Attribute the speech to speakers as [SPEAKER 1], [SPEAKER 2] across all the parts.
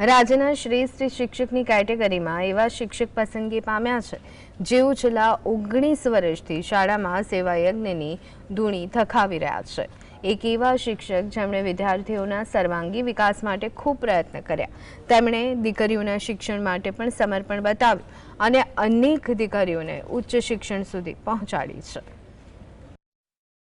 [SPEAKER 1] રાજ્યના શ્રેષ્ઠ શિક્ષકની કેટેગરીમાં એવા શિક્ષક પસંદગી પામ્યા છે, જેઓ છેલ્લા ઓગણીસ વર્ષથી શાળામાં સેવાયજ્ઞની ધૂણી થકાવી રહ્યા છે. એક એવા શિક્ષક જેમણે વિદ્યાર્થીઓના સર્વાંગી વિકાસ માટે ખૂબ પ્રયત્ન કર્યા. તેમણે દીકરીઓના શિક્ષણ માટે પણ સમર્પણ બતાવ્યું અને અનેક દીકરીઓને ઉચ્ચ શિક્ષણ સુધી પહોંચાડી છે.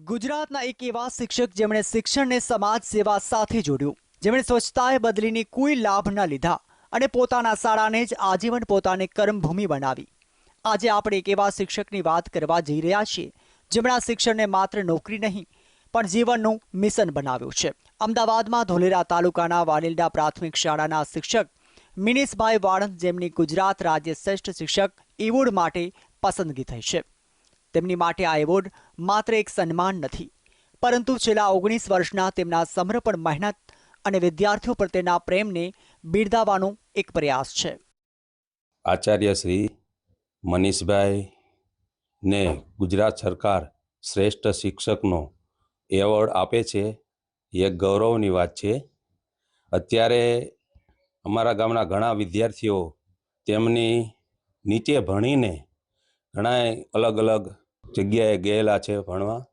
[SPEAKER 2] ગુજરાતના એક એવા શિક્ષક જેમણે શિક્ષણને સમાજ સેવા સાથે જોડ્યું. જેમણે સ્વચ્છતાએ બદલીની કોઈ લાભ ન લીધા અને પોતાના શાળાને જ આજીવન પોતાને કર્મભૂમિ બનાવી. આજે આપણે એક એવા શિક્ષકની વાત કરવા જઈ રહ્યા છીએ, જેમણે શિક્ષણને માત્ર નોકરી નહીં, પણ જીવનનું મિશન બનાવ્યું છે. અમદાવાદમાં ધોલેરા તાલુકાના વાલિલડા પ્રાથમિક શાળાના શિક્ષક મિનિસભાઈ વાળંદ જેમની ગુજરાત રાજ્ય શ્રેષ્ઠ શિક્ષક એવોર્ડ માટે પસંદગી થઈ છે. તેમની માટે આ એવોર્ડ માત્ર એક સન્માન નથી, પરંતુ છેલ્લા ઓગણીસ વર્ષના તેમના સમર્પણ મહેનત અને વિદ્યાર્થીઓ પ્રત્યેના પ્રેમને બિરદાવવાનો એક પ્રયાસ છે.
[SPEAKER 3] આચાર્ય શ્રી મનીષભાઈ ને ગુજરાત સરકાર શ્રેષ્ઠ શિક્ષકનો એવોર્ડ આપે છે, એ ગૌરવની વાત છે. અત્યારે અમારા ગામના ઘણા વિદ્યાર્થીઓ તેમની નીચે ભણીને ઘણા અલગ અલગ જગ્યાએ ગયેલા છે ભણવા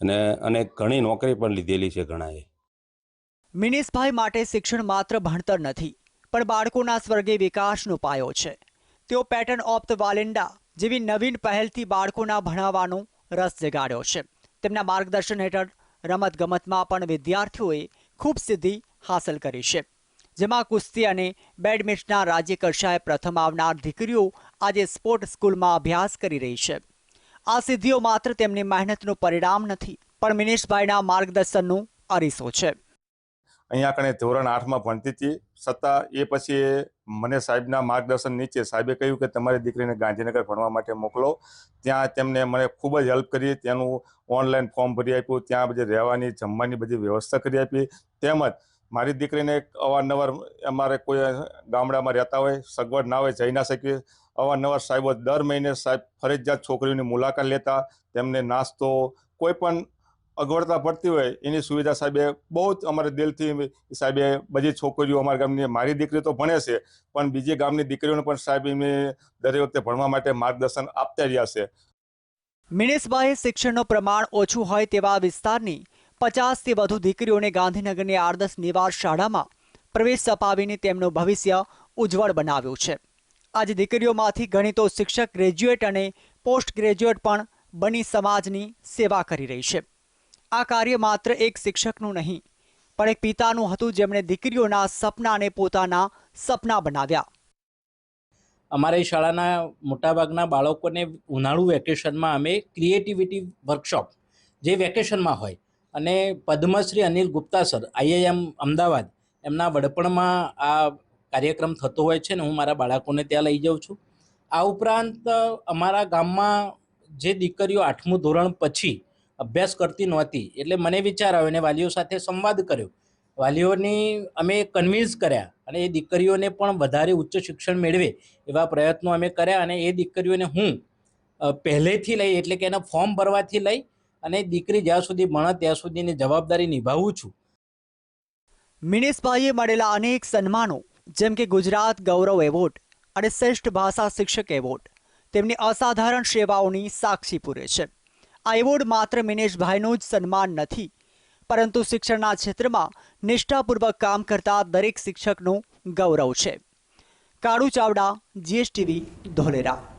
[SPEAKER 3] અને અને ઘણી નોકરી પણ લીધેલી છે ઘણાએ.
[SPEAKER 2] મિનિસભાઈ માટે શિક્ષણ માત્ર ભણતર નથી, પણ બાળકોના સ્વર્ગીય વિકાસનો પાયો છે. તેઓ પેટર્ન ઓફ ધ વાલેન્ડા જેવી નવીન પહેલથી બાળકોના ભણાવવાનો રસ જગાડ્યો છે. તેમના માર્ગદર્શન હેઠળ રમતગમતમાં પણ વિદ્યાર્થીઓએ ખૂબ સિદ્ધિ હાંસલ કરી છે. જેમાં કુસ્તી અને બેડમિન્ટનના રાજ્યકક્ષાએ પ્રથમ આવનાર દીકરીઓ આજે સ્પોર્ટ સ્કૂલમાં અભ્યાસ કરી રહી છે. આ સિદ્ધિઓ માત્ર તેમની મહેનતનું પરિણામ નથી, પણ મિનેશભાઈના માર્ગદર્શનનું અરીસો છે.
[SPEAKER 4] અહીંયા કણે ધોરણ આઠમાં ભણતી હતી. છતાં એ પછી મને સાહેબના માર્ગદર્શન નીચે સાહેબે કહ્યું કે તમારી દીકરીને ગાંધીનગર ભણવા માટે મોકલો. ત્યાં તેમને મને ખૂબ જ હેલ્પ કરી. તેનું ઓનલાઈન ફોર્મ ભરી આપ્યું. ત્યાં બધી રહેવાની, જમવાની બધી વ્યવસ્થા કરી આપી. તેમજ મારી દીકરીને અવારનવાર અમારે કોઈ ગામડામાં રહેતા હોય, સગવડ ના હોય, જઈ ના શકીએ. અવારનવાર સાહેબો દર મહિને સાહેબ ફરજિયાત છોકરીઓની મુલાકાત લેતા. તેમને નાસ્તો, કોઈ પણ અગવડતા પડતી હોય, એની સુવિધા સાહેબે બહુ જ અમારે દિલથી સાહેબે બધી છોકરીઓ અમારા ગામની મારી દીકરી તો ભણે છે, પણ બીજી ગામની દીકરીઓને પણ સાહેબ એમને દરેક વખતે ભણવા માટે માર્ગદર્શન આપતા રહ્યા છે.
[SPEAKER 2] મિનેશભાઈએ શિક્ષણનું પ્રમાણ ઓછું હોય તેવા વિસ્તારની પચાસથી વધુ દીકરીઓને ગાંધીનગરની આર્દસ નિવાર શાળામાં પ્રવેશ અપાવીને તેમનું ભવિષ્ય ઉજ્જવળ બનાવ્યું છે. આજે દીકરીઓમાંથી ઘણી તો શિક્ષક ગ્રેજ્યુએટ અને પોસ્ટ ગ્રેજ્યુએટ પણ બની સમાજની સેવા કરી રહી છે. આ કાર્ય માત્ર એક શિક્ષકનું નહીં, પણ એક પિતાનું હતું જેમણે દીકરીઓના સપનાને પોતાના સપના બનાવ્યા.
[SPEAKER 5] અમારી શાળાના મોટાભાગના બાળકોને ઉનાળુ વેકેશનમાં અમે ક્રિએટિવિટી વર્કશોપ, જે વેકેશનમાં હોય, અને પદ્મશ્રી અનિલ ગુપ્તા સર, આઈઆઈએમ અમદાવાદ, એમના વડપણમાં આ કાર્યક્રમ થતો હોય છે ને હું મારા બાળકોને ત્યાં લઈ જાઉં છું. આ ઉપરાંત અમારા ગામમાં જે દીકરીઓ આઠમું ધોરણ પછી અભ્યાસ કરતી નહોતી. એટલે મને વિચાર આવ્યો અને વાલીઓ સાથે સંવાદ કર્યો. વાલીઓની અમે કન્વિન્સ કર્યા અને એ દીકરીઓને પણ વધારે ઉચ્ચ શિક્ષણ મેળવે એવા પ્રયત્નો અમે કર્યા અને એ દીકરીઓને હું પહેલેથી લઈ એટલે કે એના ફોર્મ ભરવાથી લઈ અને દીકરી જ્યાં સુધી ભણે ત્યાં સુધીની જવાબદારી નિભાવું છું.
[SPEAKER 2] મિનેશભાઈએ મળેલા અનેક સન્માનો, જેમ કે ગુજરાત ગૌરવ એવોર્ડ અને શ્રેષ્ઠ ભાષા શિક્ષક એવોર્ડ, તેમની અસાધારણ સેવાઓની સાક્ષી પૂરે છે. આ એવોર્ડ માત્ર મિનેશભાઈનું જ સન્માન નથી, પરંતુ શિક્ષણના ક્ષેત્રમાં નિષ્ઠાપૂર્વક કામ કરતા દરેક શિક્ષકનું ગૌરવ છે. કાળુ ચાવડા જીએસટીવી ધોલેરા.